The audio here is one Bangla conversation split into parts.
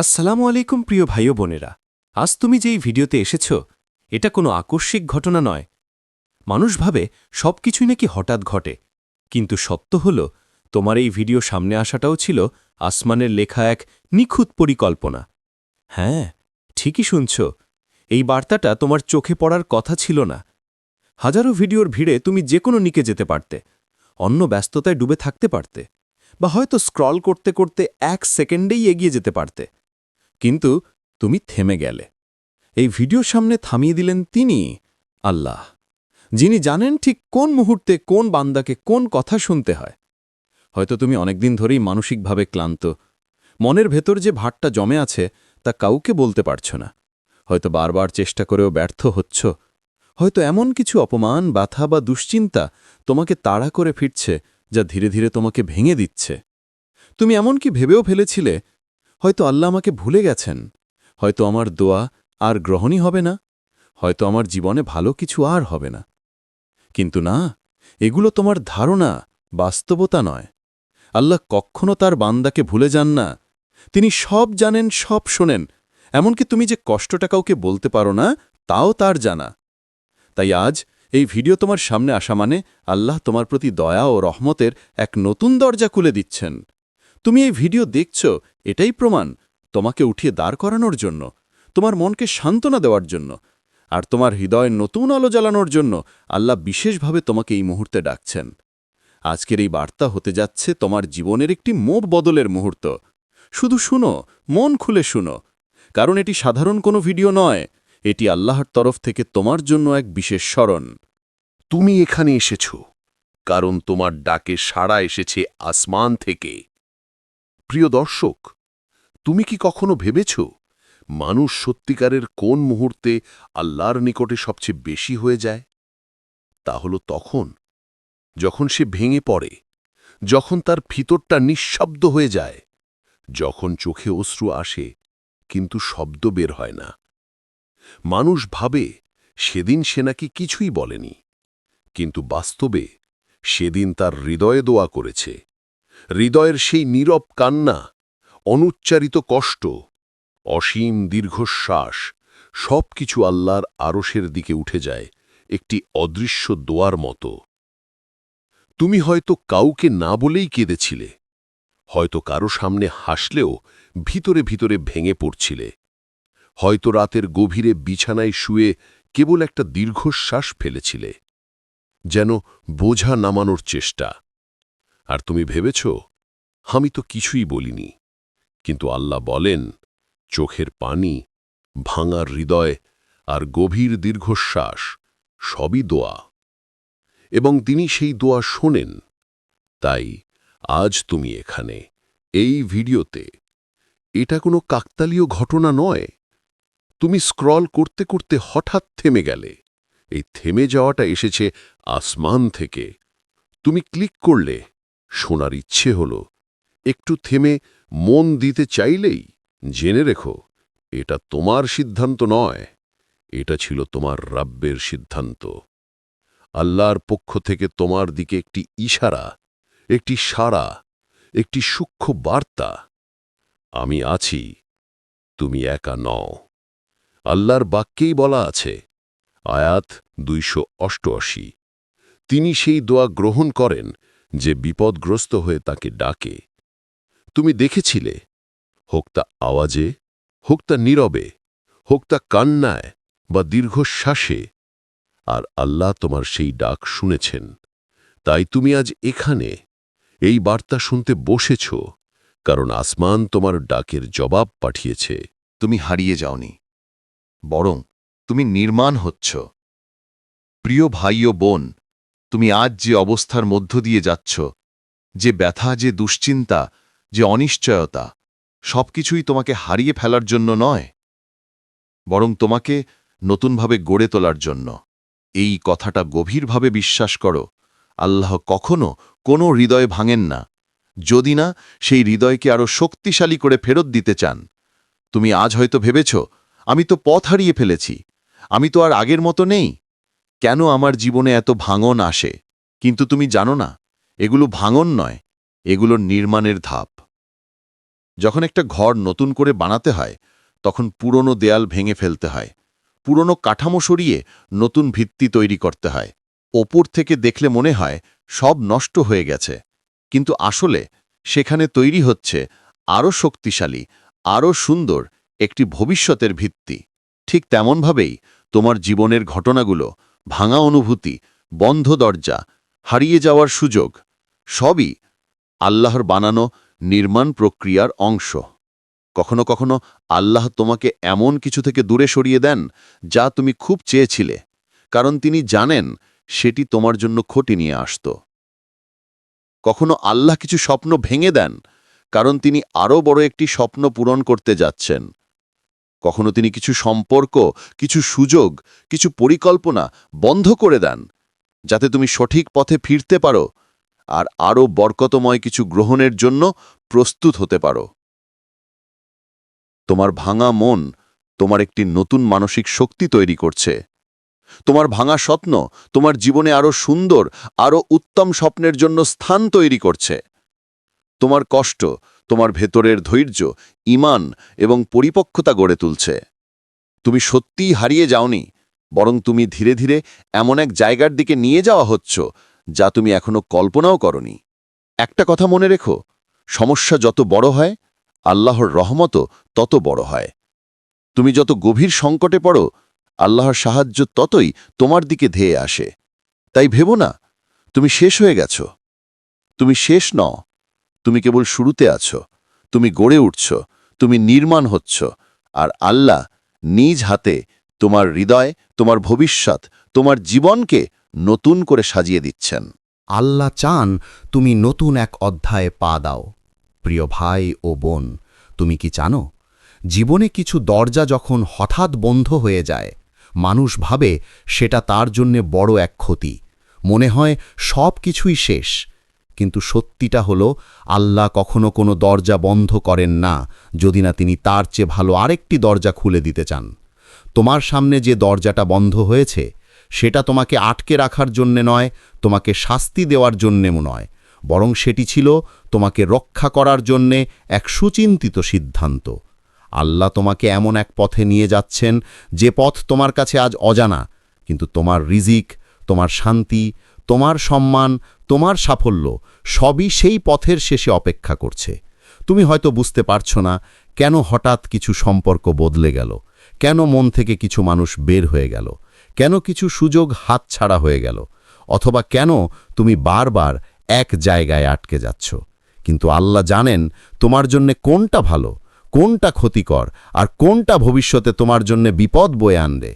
আসসালামু আলাইকুম প্রিয় ভাই বোনেরা। আজ তুমি যে এই ভিডিওতে এসেছ, এটা কোনো আকস্মিক ঘটনা নয়। মানুষ ভাবে সব কিছুই নাকি হঠাৎ ঘটে। কিন্তু সত্য হল, তোমার এই ভিডিও সামনে আসাটাও ছিল আসমানের লেখা এক নিখুঁত পরিকল্পনা। হ্যাঁ ঠিকই শুনছ। এই বার্তাটা তোমার চোখে পড়ার কথা ছিল না। হাজারো ভিডিওর ভিড়ে তুমি যে কোনো নিকে যেতে পারতে, অন্য ব্যস্ততায় ডুবে থাকতে পারতে, বা হয়তো স্ক্রল করতে করতে এক সেকেন্ডেই এগিয়ে যেতে পারতে। কিন্তু তুমি থেমে গেলে। এই ভিডিওর সামনে থামিয়ে দিলেন তিনি, আল্লাহ, যিনি জানেন ঠিক কোন মুহূর্তে কোন বান্দাকে কোন কথা শুনতে হয়। হয়তো তুমি অনেকদিন ধরেই মানসিকভাবে ক্লান্ত। মনের ভেতর যে ভাটটা জমে আছে, তা কাউকে বলতে পারছ না। হয়তো বারবার চেষ্টা করেও ব্যর্থ হচ্ছ। হয়তো এমন কিছু অপমান ব্যথা বা দুশ্চিন্তা তোমাকে তাড়া করে ফিরছে, যা ধীরে ধীরে তোমাকে ভেঙে দিচ্ছে। তুমি এমনকি ভেবেও ফেলেছিলে হয়তো আল্লাহ আমাকে ভুলে গেছেন। হয়তো আমার দোয়া আর গ্রহণই হবে না। হয়তো আমার জীবনে ভালো কিছু আর হবে না। কিন্তু না, এগুলো তোমার ধারণা, বাস্তবতা নয়। আল্লাহ কখনো তার বান্দাকে ভুলে যান না। তিনি সব জানেন, সব শোনেন। এমনকি তুমি যে কষ্টটা কাউকে বলতে পারো না, তাও তার জানা। তাই আজ এই ভিডিও তোমার সামনে আসা মানে আল্লাহ তোমার প্রতি দয়া ও রহমতের এক নতুন দরজা খুলে দিচ্ছেন। তুমি এই ভিডিও দেখছ এটাই প্রমাণ তোমাকে উঠিয়ে দাঁড় করানোর জন্য, তোমার মনকে সান্ত্বনা দেওয়ার জন্য, আর তোমার হৃদয় নতুন আলো জ্বালানোর জন্য আল্লাহ বিশেষভাবে তোমাকে এই মুহূর্তে ডাকছেন। আজকের এই বার্তা হতে যাচ্ছে তোমার জীবনের একটি মোব বদলের মুহূর্ত। শুধু শুনো, মন খুলে শুনো, কারণ এটি সাধারণ কোনো ভিডিও নয়, এটি আল্লাহর তরফ থেকে তোমার জন্য এক বিশেষ স্মরণ। তুমি এখানে এসেছ, কারণ তোমার ডাকে সাড়া এসেছে আসমান থেকে। প্রিয় দর্শক তুমি কি কখনো ভেবেছ, মানুষ সত্যিকারের কোন মুহূর্তে আল্লাহর নিকটে সবচেয়ে বেশি হয়ে যায়? তা হল তখন, যখন সে ভেঙে পড়ে, যখন তার ভিতরটা নিঃশব্দ হয়ে যায়, যখন চোখে অশ্রু আসে, কিন্তু শব্দ বের হয় না। মানুষ ভাবে, সেদিন সে নাকি কিছুই বলেনি, কিন্তু বাস্তবে সেদিন তার হৃদয়ে দোয়া করেছে, হৃদয়ের সেই নীরব কান্না অনুচ্চারিত কষ্ট, অসীম দীর্ঘশ্বাস সব কিছু আল্লাহর আরশের দিকে উঠে যায়, একটি অদৃশ্য দোয়ার মতো। তুমি হয়তো কাউকে না বলেই কেঁদেছিলে, হয়তো কারও সামনে হাসলেও ভিতরে ভিতরে ভেঙে পড়ছিলে, হয়তো রাতের গভীরে বিছানায় শুয়ে কেবল একটা দীর্ঘশ্বাস ফেলেছিলে, যেন বোঝা নামানোর চেষ্টা। আর তুমি ভেবেছ, আমি তো কিছুই বলিনি। কিন্তু আল্লাহ বলেন, চোখের পানি ভাঙার হৃদয় আর গভীর দীর্ঘশ্বাস সবই দোয়া। এবং তিনি সেই দোয়া শোনেন। তাই আজ তুমি এখানে, এই ভিডিওতে। এটা কোনো কাকতালীয় ঘটনা নয়। তুমি স্ক্রল করতে করতে হঠাৎ থেমে গেলে। এই থেমে যাওয়াটা এসেছে আসমান থেকে। তুমি ক্লিক করলে, শোনার ইচ্ছে হল একটু থেমে মন দিতে চাইলেই জেনে রেখো, এটা তোমার সিদ্ধান্ত নয়, এটা ছিল তোমার রাব্যের সিদ্ধান্ত। আল্লাহর পক্ষ থেকে তোমার দিকে একটি ইশারা, একটি সাড়া, একটি সূক্ষ্ম বার্তা, আমি আছি, তুমি একা নও। আল্লাহর বাক্যেই বলা আছে, আয়াত দুইশো অষ্টআশি। তিনি সেই দোয়া গ্রহণ করেন যে বিপদগ্রস্ত হয়ে তাকে ডাকে। তুমি দেখেছিলে। হোক তা আওয়াজে, হোক তা নীরবে, হোক তা কান্নায় বা দীর্ঘশ্বাসে। আর আল্লাহ তোমার সেই ডাক শুনেছেন। তাই তুমি আজ এখানে। এই বার্তা শুনতে বসেছ, কারণ আসমান তোমার ডাকের জবাব পাঠিয়েছে। তুমি হারিয়ে যাওনি, বরং তুমি নির্মাণ হচ্ছ। প্রিয় ভাই ও বোন, তুমি আজ যে অবস্থার মধ্য দিয়ে যাচ্ছ, যে ব্যথা, যে দুশ্চিন্তা যে অনিশ্চয়তা সবকিছুই তোমাকে হারিয়ে ফেলার জন্য নয়, বরং তোমাকে নতুনভাবে গড়ে তোলার জন্য। এই কথাটা গভীরভাবে বিশ্বাস করো, আল্লাহ কখনো কোনো হৃদয় ভাঙেন না। যদি না, সেই হৃদয়কে আরও শক্তিশালী করে ফেরত দিতে চান। তুমি আজ হয়তো ভেবেছ, আমি তো পথ হারিয়ে ফেলেছি, আমি তো আর আগের মতো নেই। কেন আমার জীবনে এত ভাঙন আসে? কিন্তু তুমি জানো না, এগুলো ভাঙন নয় এগুলো নির্মাণের ধাপ। যখন একটা ঘর নতুন করে বানাতে হয়, তখন পুরনো দেয়াল ভেঙে ফেলতে হয়। পুরনো কাঠামো সরিয়ে নতুন ভিত্তি তৈরি করতে হয়। ওপর থেকে দেখলে মনে হয় সব নষ্ট হয়ে গেছে। কিন্তু আসলে সেখানে তৈরি হচ্ছে আরও শক্তিশালী, আরও সুন্দর একটি ভবিষ্যতের ভিত্তি। ঠিক তেমনভাবেই তোমার জীবনের ঘটনাগুলো, ভাঙা অনুভূতি, বন্ধ দরজা, হারিয়ে যাওয়ার সুযোগ, সবই আল্লাহর বানানো নির্মাণ প্রক্রিয়ার অংশ। কখনো কখনো আল্লাহ তোমাকে এমন কিছু থেকে দূরে সরিয়ে দেন যা তুমি খুব চেয়েছিলে, কারণ তিনি জানেন সেটি তোমার জন্য ক্ষতি নিয়ে আসত। কখনো আল্লাহ কিছু স্বপ্ন ভেঙে দেন, কারণ তিনি আরও বড় একটি স্বপ্ন পূরণ করতে যাচ্ছেন। কখনো তিনি কিছু সম্পর্ক, কিছু সুযোগ, কিছু পরিকল্পনা বন্ধ করে দেন, যাতে তুমি সঠিক পথে ফিরতে পারো। আর আরও বরকতময় কিছু গ্রহণের জন্য প্রস্তুত হতে পারো। তোমার ভাঙা মন তোমার একটি নতুন মানসিক শক্তি তৈরি করছে। তোমার ভাঙা স্বপ্ন তোমার জীবনে আরও সুন্দর, আরও উত্তম স্বপ্নের জন্য স্থান তৈরি করছে। তোমার কষ্ট তোমার ভেতরের ধৈর্য, ইমান এবং পরিপক্কতা গড়ে তুলছে। তুমি সত্যিই হারিয়ে যাওনি, বরং তুমি ধীরে ধীরে এমন এক জায়গার দিকে নিয়ে যাওয়া হচ্ছ যা তুমি এখনও কল্পনাও করনি। একটা কথা মনে রেখো, সমস্যা যত বড় হয়, আল্লাহর রহমতও তত বড় হয়। তুমি যত গভীর সংকটে পড়ো, আল্লাহর সাহায্য ততই তোমার দিকে ধেয়ে আসে। তাই ভেবো না, তুমি শেষ হয়ে গেছ। তুমি শেষ ন তুমি কেবল শুরুতে আছো, তুমি গড়ে উঠছ, তুমি নির্মাণ হচ্ছ, আর আল্লাহ নিজ হাতে তোমার হৃদয়, তোমার ভবিষ্যৎ, তোমার জীবনকে নতুন করে সাজিয়ে দিচ্ছেন। আল্লাহ চান তুমি নতুন এক অধ্যায়ে পা দাও। প্রিয় ভাই ও বোন, তুমি কি জানো, জীবনে কিছু দরজা যখন হঠাৎ বন্ধ হয়ে যায়, মানুষ ভাবে সেটা তার জন্যে বড় এক ক্ষতি। মনে হয় সব কিছুই শেষ। কিন্তু সত্যিটা হল, আল্লাহ কখনো কোনো দরজা বন্ধ করেন না, যদি না তিনি তার চেয়ে ভালো আরেকটি দরজা খুলে দিতে চান। তোমার সামনে যে দরজাটা বন্ধ হয়েছে সেটা তোমাকে আটকে রাখার জন্যে নয়, তোমাকে শাস্তি দেওয়ার জন্যেও নয়। বরং সেটি ছিল তোমাকে রক্ষা করার জন্যে এক সুচিন্তিত সিদ্ধান্ত। আল্লাহ তোমাকে এমন এক পথে নিয়ে যাচ্ছেন, যে পথ তোমার কাছে আজ অজানা, কিন্তু তোমার রিজিক, তোমার শান্তি, তোমার সম্মান, তোমার সাফল্য সবই সেই পথের শেষে অপেক্ষা করছে। তুমি হয়তো বুঝতে পারছ না কেন হঠাৎ কিছু সম্পর্ক বদলে গেল, কেন মন থেকে কিছু মানুষ বের হয়ে গেল। কেন কিছু সুযোগ হাতছাড়া হয়ে গেল? অথবা কেন তুমি বারবার এক জায়গায় আটকে যাচ্ছ? কিন্তু আল্লাহ জানেন তোমার জন্যে কোনটা ভালো, কোনটা ক্ষতিকর, আর কোনটা ভবিষ্যতে তোমার জন্যে বিপদ বয়ে আনবে।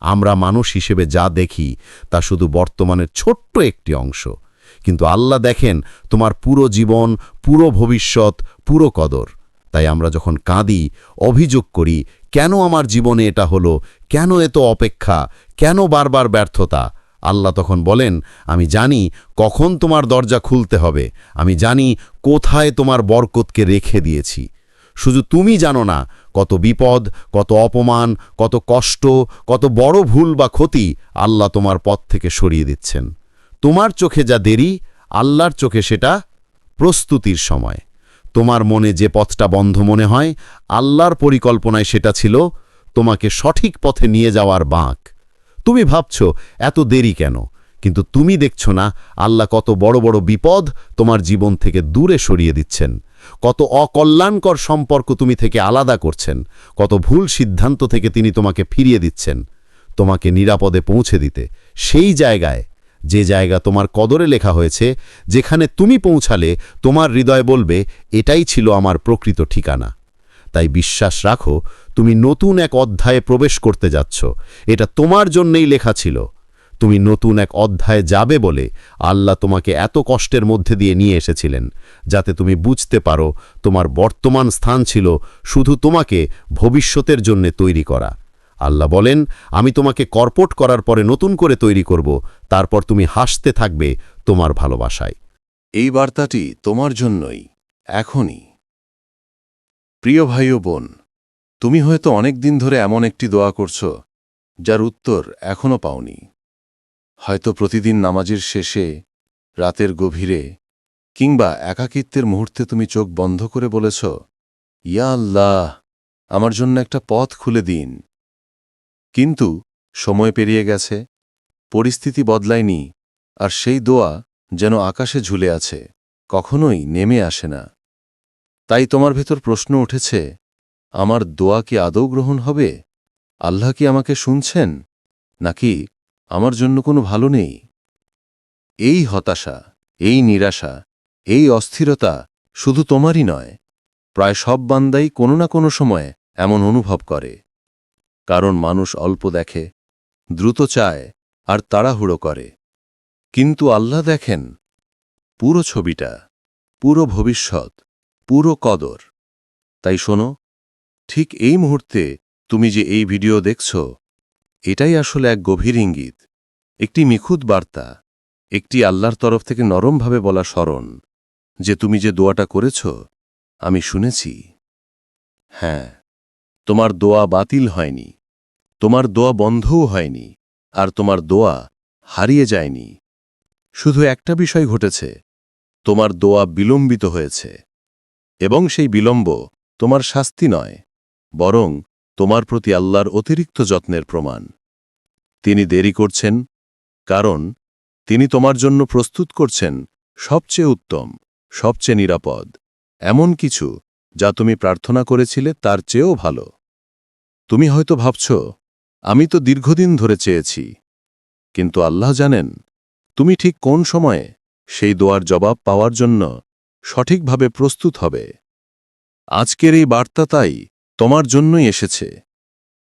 আমরা মানুষ হিসেবে যা দেখি তা শুধু বর্তমানের ছোট্ট একটি অংশ। কিন্তু আল্লাহ দেখেন তোমার পুরো জীবন, পুরো ভবিষ্যৎ, পুরো কদর। তাই আমরা যখন কাঁদি, অভিযোগ করি কেন আমার জীবনে এটা হলো? কেন এত অপেক্ষা? কেন বারবার ব্যর্থতা? আল্লাহ তখন বলেন, আমি জানি কখন তোমার দরজা খুলতে হবে। আমি জানি কোথায় তোমার বরকতকে রেখে দিয়েছি। শুধু তুমি জানো না, কত বিপদ, কত অপমান, কত কষ্ট, কত বড় ভুল বা ক্ষতি আল্লাহ তোমার পথ থেকে সরিয়ে দিচ্ছেন। তোমার চোখে যা দেরি, আল্লাহর চোখে সেটা প্রস্তুতির সময়। তোমার মনে যে পথটা বন্ধ মনে হয়, আল্লাহর পরিকল্পনায় সেটা ছিল তোমাকে সঠিক পথে নিয়ে যাওয়ার বাঁক। তুমি ভাবছ, এত দেরি কেন? কিন্তু তুমি দেখছ না, আল্লাহ কত বড় বড় বিপদ তোমার জীবন থেকে দূরে সরিয়ে দিচ্ছেন। কত অকল্যাণকর সম্পর্ক তুমি থেকে আলাদা করছেন। কত ভুল সিদ্ধান্ত থেকে তিনি তোমাকে ফিরিয়ে দিচ্ছেন। তোমাকে নিরাপদে পৌঁছে দিতে সেই জায়গায় যে জায়গা তোমার কদরে লেখা হয়েছে, যেখানে তুমি পৌঁছালে তোমার হৃদয় বলবে, এটাই ছিল আমার প্রকৃত ঠিকানা। তাই বিশ্বাস রাখো, তুমি নতুন এক অধ্যায়ে প্রবেশ করতে যাচ্ছ। এটা তোমার জন্যেই লেখা ছিল। তুমি নতুন এক অধ্যায়ে যাবে বলে আল্লাহ তোমাকে এত কষ্টের মধ্যে দিয়ে নিয়ে এসেছিলেন, যাতে তুমি বুঝতে পারো তোমার বর্তমান স্থান ছিল শুধু তোমাকে ভবিষ্যতের জন্যে তৈরি করা। আল্লাহ বলেন, আমি তোমাকে কর্পট করার পরে নতুন করে তৈরি করব, তারপর তুমি হাসতে থাকবে তোমার ভালোবাসায়। এই বার্তাটি তোমার জন্যই, এখনই। প্রিয় ভাই ও বোন, তুমি হয়তো অনেক দিন ধরে এমন একটি দোয়া করছ, যার উত্তর এখনও পাওনি। হয়তো প্রতিদিন নামাজের শেষে, রাতের গভীরে, কিংবা একাকিত্বের মুহূর্তে তুমি চোখ বন্ধ করে বলেছ, ইয়া আল্লাহ, আমার জন্য একটা পথ খুলে দিন। কিন্তু সময় পেরিয়ে গেছে, পরিস্থিতি বদলায়নি, আর সেই দোয়া যেন আকাশে ঝুলে আছে, কখনোই নেমে আসে না। তাই তোমার ভেতর প্রশ্ন উঠেছে, আমার দোয়া কি আদৌ গ্রহণ হবে? আল্লাহ কি আমাকে শুনছেন? নাকি আমার জন্য কোনো ভালো নেই? এই হতাশা, এই নিরাশা, এই অস্থিরতা শুধু তোমারই নয়, প্রায় সব বান্দাই কোনো না কোনো সময় এমন অনুভব করে। কারণ মানুষ অল্প দেখে, দ্রুত চায়, আর তাড়াহুড়ো করে। কিন্তু আল্লাহ দেখেন, পুরো ছবিটা, পুরো ভবিষ্যৎ, পুরো কদর। তাই শোনো, ঠিক এই মুহূর্তে তুমি যে এই ভিডিও দেখছ, এটাই আসলে এক গভীর ইঙ্গিত, একটি নিখুঁত বার্তা, একটি আল্লাহর তরফ থেকে নরমভাবে বলা স্মরণ, যে তুমি যে দোয়াটা করেছ, আমি শুনেছি। হ্যাঁ। তোমার দোয়া বাতিল হয়নি। তোমার দোয়া বন্ধও হয়নি, আর তোমার দোয়া হারিয়ে যায়নি। শুধু একটা বিষয় ঘটেছে, তোমার দোয়া বিলম্বিত হয়েছে, এবং সেই বিলম্ব তোমার শাস্তি নয়, বরং তোমার প্রতি আল্লাহর অতিরিক্ত যত্নের প্রমাণ। তিনি দেরি করছেন, কারণ তিনি তোমার জন্য প্রস্তুত করছেন সবচেয়ে উত্তম, সবচেয়ে নিরাপদ, এমন কিছু যা তুমি প্রার্থনা করেছিলে তার চেয়েও ভালো। তুমি হয়তো ভাবছ, আমি তো দীর্ঘদিন ধরে চেয়েছি। কিন্তু আল্লাহ জানেন, তুমি ঠিক কোন সময়ে সেই দোয়ার জবাব পাওয়ার জন্য সঠিকভাবে প্রস্তুত হবে। আজকের এই বার্তা তাই তোমার জন্যই এসেছে।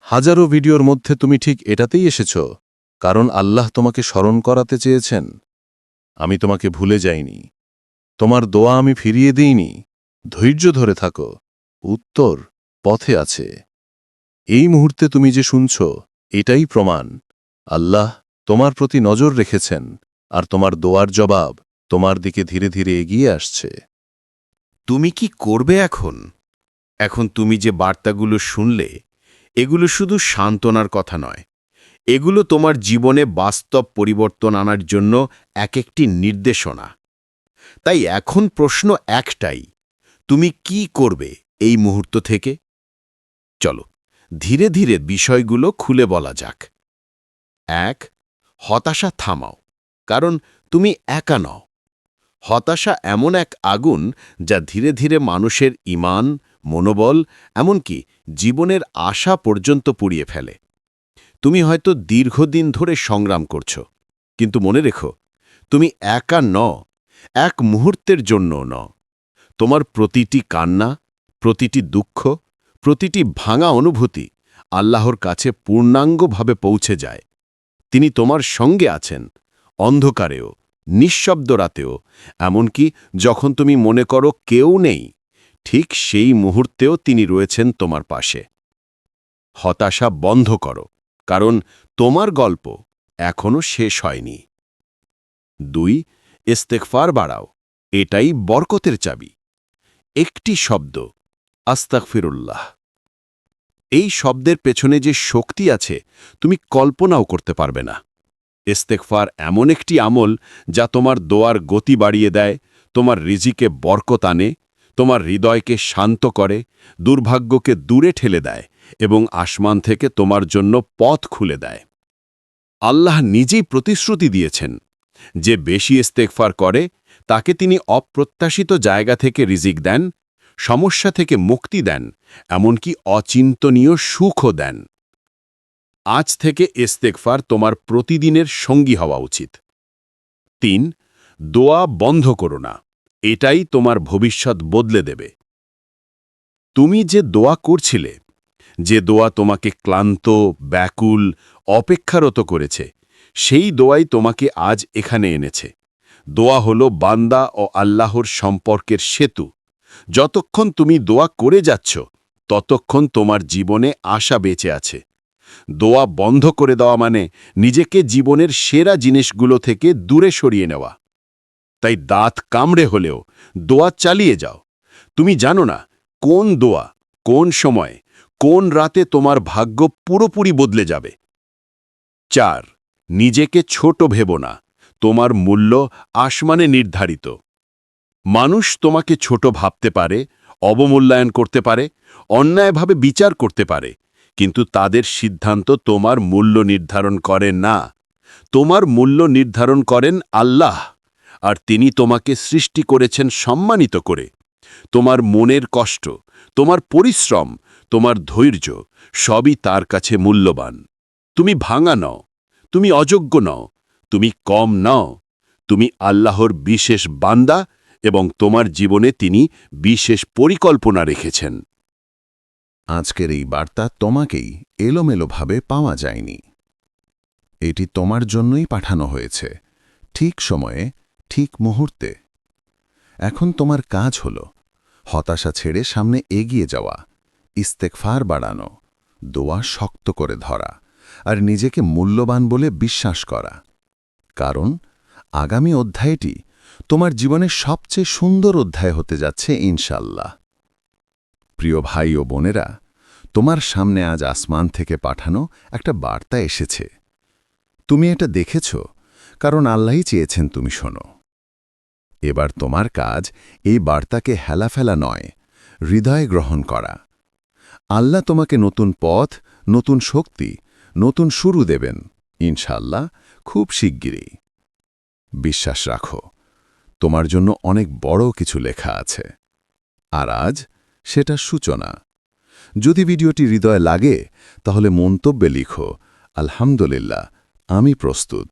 হাজারো ভিডিওর মধ্যে তুমি ঠিক এটাতেই এসেছ, কারণ আল্লাহ তোমাকে স্মরণ করাতে চেয়েছেন। আমি তোমাকে ভুলে যাইনি। তোমার দোয়া আমি ফিরিয়ে দিইনি। ধৈর্য ধরে থাকো। উত্তর পথে আছে। এই মুহূর্তে তুমি যে শুনছ, এটাই প্রমাণ। আল্লাহ তোমার প্রতি নজর রেখেছেন, আর তোমার দোয়ার জবাব তোমার দিকে ধীরে ধীরে এগিয়ে আসছে। তুমি কি করবে এখন? এখন তুমি যে বার্তাগুলো শুনলে, এগুলো শুধু সান্ত্বনার কথা নয়। এগুলো তোমার জীবনে বাস্তব পরিবর্তন আনার জন্য এক একটি নির্দেশনা। তাই এখন প্রশ্ন একটাই, তুমি কি করবে এই মুহূর্ত থেকে? চলো ধীরে ধীরে বিষয়গুলো খুলে বলা যাক। এক, হতাশা থামাও, কারণ তুমি একা নও। হতাশা এমন এক আগুন যা ধীরে ধীরে মানুষের ইমান, মনোবল, এমনকি জীবনের আশা পর্যন্ত পুড়িয়ে ফেলে। তুমি হয়তো দীর্ঘদিন ধরে সংগ্রাম করছ, কিন্তু মনে রেখো, তুমি একা ন এক মুহূর্তের জন্য ন তোমার প্রতিটি কান্না, প্রতিটি দুঃখ প্রতিটি ভাঙা অনুভূতি আল্লাহর কাছে পূর্ণাঙ্গভাবে পৌঁছে যায়। তিনি তোমার সঙ্গে আছেন, অন্ধকারেও, নিঃশব্দ রাতেও, এমনকি যখন তুমি মনে করো কেউ নেই, ঠিক সেই মুহূর্তেও তিনি রয়েছেন তোমার পাশে। হতাশা বন্ধ করো, কারণ তোমার গল্প এখনও শেষ হয়নি। দুই ইস্তেকফার বাড়াও, এটাই বরকতের চাবি। একটি শব্দ আস্তাকফিরুল্লাহ এই শব্দের পেছনে যে শক্তি আছে, তুমি কল্পনাও করতে পারবে না। ইস্তেকফার এমন একটি আমল যা তোমার দোয়ার গতি বাড়িয়ে দেয়, তোমার রিজিকে বরকত আনে, তোমার হৃদয়কে শান্ত করে, দুর্ভাগ্যকে দূরে ঠেলে দেয় এবং আসমান থেকে তোমার জন্য পথ খুলে দেয়। আল্লাহ নিজেই প্রতিশ্রুতি দিয়েছেন, যে বেশি ইস্তেকফার করে, তাকে তিনি অপ্রত্যাশিত জায়গা থেকে রিজিক দেন সমস্যা থেকে মুক্তি দেন, এমনকি অচিন্তনীয় সুখও দেন। আজ থেকে ইস্তেকফার তোমার প্রতিদিনের সঙ্গী হওয়া উচিত। তিন, দোয়া বন্ধ করো না, এটাই তোমার ভবিষ্যৎ বদলে দেবে। তুমি যে দোয়া করছিলে, যে দোয়া তোমাকে ক্লান্ত, ব্যাকুল, অপেক্ষারত করেছে, সেই দোয়াই তোমাকে আজ এখানে এনেছে। দোয়া হল বান্দা ও আল্লাহর সম্পর্কের সেতু। যতক্ষণ তুমি দোয়া করে যাচ্ছ, ততক্ষণ তোমার জীবনে আশা বেঁচে আছে। দোয়া বন্ধ করে দেওয়া মানে নিজেকে জীবনের সেরা জিনিসগুলো থেকে দূরে সরিয়ে নেওয়া। তাই দাঁত কামড়ে হলেও দোয়া চালিয়ে যাও। তুমি জানো না কোন দোয়া, কোন সময়, কোন রাতে তোমার ভাগ্য পুরোপুরি বদলে যাবে। চার, নিজেকে ছোট ভেব না। তোমার মূল্য আসমানে নির্ধারিত। মানুষ তোমাকে ছোট ভাবতে পারে, অবমূল্যায়ন করতে পারে, অন্যায়ভাবে বিচার করতে পারে, কিন্তু তাদের সিদ্ধান্ত তোমার মূল্য নির্ধারণ করে না। তোমার মূল্য নির্ধারণ করেন আল্লাহ, আর তিনি তোমাকে সৃষ্টি করেছেন সম্মানিত করে। তোমার মনের কষ্ট, তোমার পরিশ্রম, তোমার ধৈর্য সবই তার কাছে মূল্যবান। তুমি ভাঙা নও, তুমি অযোগ্য নও, তুমি কম নও, তুমি আল্লাহর বিশেষ বান্দা এবং তোমার জীবনে তিনি বিশেষ পরিকল্পনা রেখেছেন। আজকের এই বার্তা তোমাকেই এলোমেলোভাবে পাওয়া যায়নি। এটি তোমার জন্যই পাঠানো হয়েছে, ঠিক সময়ে, ঠিক মুহূর্তে। এখন তোমার কাজ হল, হতাশা ছেড়ে সামনে এগিয়ে যাওয়া, ইস্তেকফার বাড়ানো, দোয়া শক্ত করে ধরা, আর নিজেকে মূল্যবান বলে বিশ্বাস করা। কারণ, আগামী অধ্যায়টি তোমার জীবনের সবচেয়ে সুন্দর অধ্যায় হতে যাচ্ছে ইনশাল্লাহ প্রিয় ভাই ও বোনেরা, তোমার সামনে আজ আসমান থেকে পাঠানো একটা বার্তা এসেছে। তুমি এটা দেখেছ, কারণ আল্লাহই চেয়েছেন তুমি শোনো। এবার তোমার কাজ এই বার্তাকে হেলাফেলা নয়, হৃদয়ে গ্রহণ করা। আল্লাহ তোমাকে নতুন পথ, নতুন শক্তি, নতুন শুরু দেবেন ইনশাল্লাহ খুব শিগগিরই। বিশ্বাস রাখো তোমার জন্য অনেক বড় কিছু লেখা আছে। আর আজ সেটা সূচনা। যদি ভিডিওটি হৃদয় লাগে, তাহলে মন্তব্যে লিখো, আলহামদুলিল্লাহ, আমি প্রস্তুত।